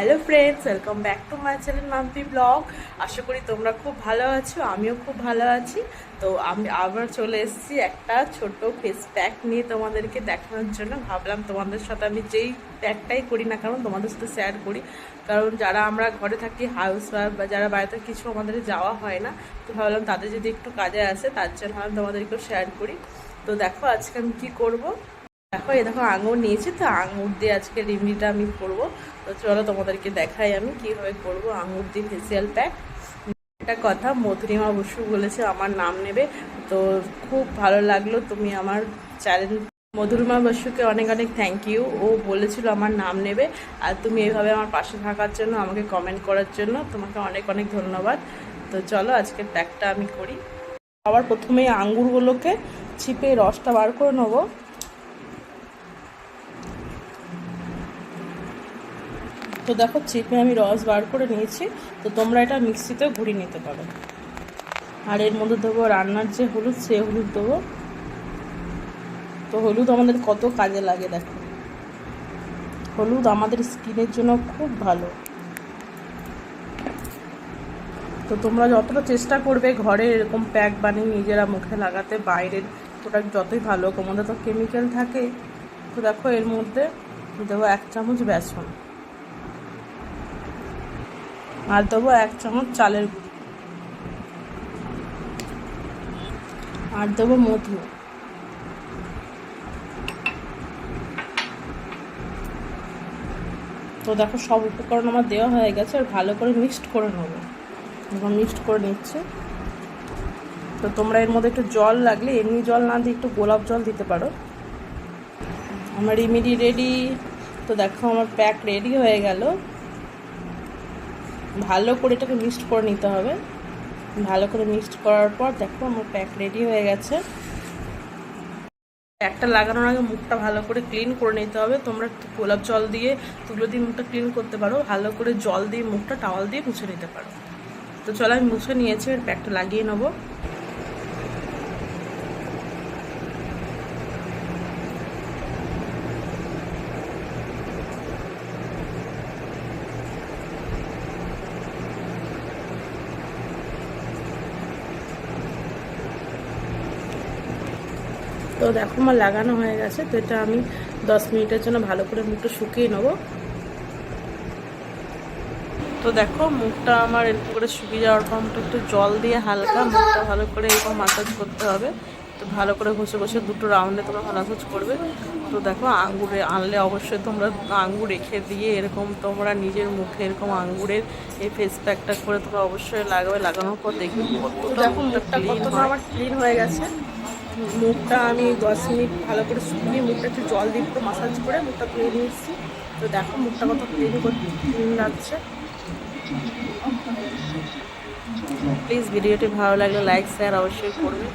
Hello friends welcome back to my channel Mampi blog আশা করি তোমরা খুব ভালো আছো, আমিও খুব ভালো আছি। তো আমি আবার চলে এসেছি একটা ছোট ফেস প্যাক নিয়ে তোমাদেরকে দেখানোর জন্য। ভাবলাম তোমাদের সাথে আমি যেই প্যাকটাই করি না কারণ তোমাদের সাথে শেয়ার করি। কারণ যারা আমরা ঘরে থাকি হাউস ওয়াইফ বা যারা বাড়িতে কিছু আমাদের যাওয়া হয় না, তো ভাবলাম তাদের যদি একটু কাজে আসে, তার জন্য আমি তোমাদেরকেও শেয়ার করি। তো দেখো আজকে আমি কী করব? দেখো এই দেখো আঙুর নিয়েছি, তো আঙুর দিয়ে আজকে রিমড়িটা আমি করব। তো চলো তোমাদেরকে দেখাই আমি কীভাবে করব আঙুর দিয়ে ফেসিয়াল প্যাক একটা কথা, মধুরিমা বসু বলেছে আমার নাম নেবে। তো খুব ভালো লাগল তুমি আমার চ্যানেল মধুরিমা বসুকে অনেক অনেক থ্যাংক ইউ ও বলেছিল আমার নাম নেবে। আর তুমি এইভাবে আমার পাশে থাকার জন্য, আমাকে কমেন্ট করার জন্য তোমাকে অনেক অনেক ধন্যবাদ। তো চলো আজকের প্যাকটা আমি করি। আবার প্রথমে আঙ্গুরগুলোকে ছিপে রসটা বার করে নেব। তো দেখো, চিপে আমি রস বার করে নিয়েছি, তো তোমরা এটা মিক্সিতেও ঘুরিয়ে নিতে পারো। আর এর মধ্যে দেবো রান্নার যে হলুদ, সে হলুদ দেবো। তো হলুদ আমাদের কত কাজে লাগে, দেখো। হলুদ আমাদের স্কিনের জন্য খুব ভালো। তো তোমরা যতটা চেষ্টা করবে ঘরে এরকম প্যাক বানিয়ে নিজেরা মুখে লাগাতে, বাইরের প্রোডাক্ট যতই ভালো তোমাদের তো কেমিক্যাল থাকে। তো দেখো এর মধ্যে দেবো এক চামচ বেসন। আর দেবো এক চামচ চালের গুঁড়ি। আর দেবো মধু। তো দেখো সব উপকরণ আমার দেওয়া হয়ে গেছে, আর ভালো করে মিক্সড করে নেব। এবার মিক্সড করে নিচ্ছে। তো তোমরা এর মধ্যে একটু জল লাগলে, এমনি জল না দিয়ে একটু গোলাপ জল দিতে পারো। আমার রেমেডি রেডি তো দেখো আমার প্যাক রেডি হয়ে গেল। ভালো করে এটাকে মিক্সড করে নিতে হবে। ভালো করে মিক্সড করার পর দেখো আমার প্যাক রেডি হয়ে গেছে। প্যাকটা লাগানোর আগে মুখটা ভালো করে ক্লিন করে নিতে হবে। তোমরা গোলাপ জল দিয়ে, তুলো দিয়ে মুখটা ক্লিন করতে পারো। ভালো করে জল দিয়ে মুখটা টাওয়াল দিয়ে মুছে নিতে পারো। তো চলো আমি মুছে নিয়েছি প্যাকটা লাগিয়ে নেব। তো দেখো আমার লাগানো হয়ে গেছে, তো এটা আমি দশ মিনিটের জন্য ভালো করে মুখটা শুকিয়ে নেব। তো দেখো, মুখটা আমার এরকম করে শুকিয়ে যাওয়ার পর মুখটা একটু জল দিয়ে হালকা মুখটা ভালো করে এরকম মাসাজ করতে হবে। তো ভালো করে ঘষে ঘষে দুটো রাউন্ডে তোমরা মাসাজ করবে। তো দেখো, আঙ্গুরে আনলে অবশ্যই তোমরা আঙ্গুর রেখে দিয়ে এরকম তোমরা নিজের মুখে এরকম আঙ্গুরের এই ফেস প্যাকটা করে তোমরা অবশ্যই লাগাবে, লাগানোর পর দেখবে। আমার ক্লিন হয়ে গেছে। মুখটা আমি দশ মিনিট ভালো করে শুকিয়ে মুখটা একটু জল দিয়ে একটু মাসাজ করে মুখটা ধুয়ে নিয়েছি তো দেখো মুখটা কত ক্লিন করতে ক্লিন লাগছে। প্লিজ ভিডিওটি ভালো লাগলে লাইক শেয়ার অবশ্যই করবে।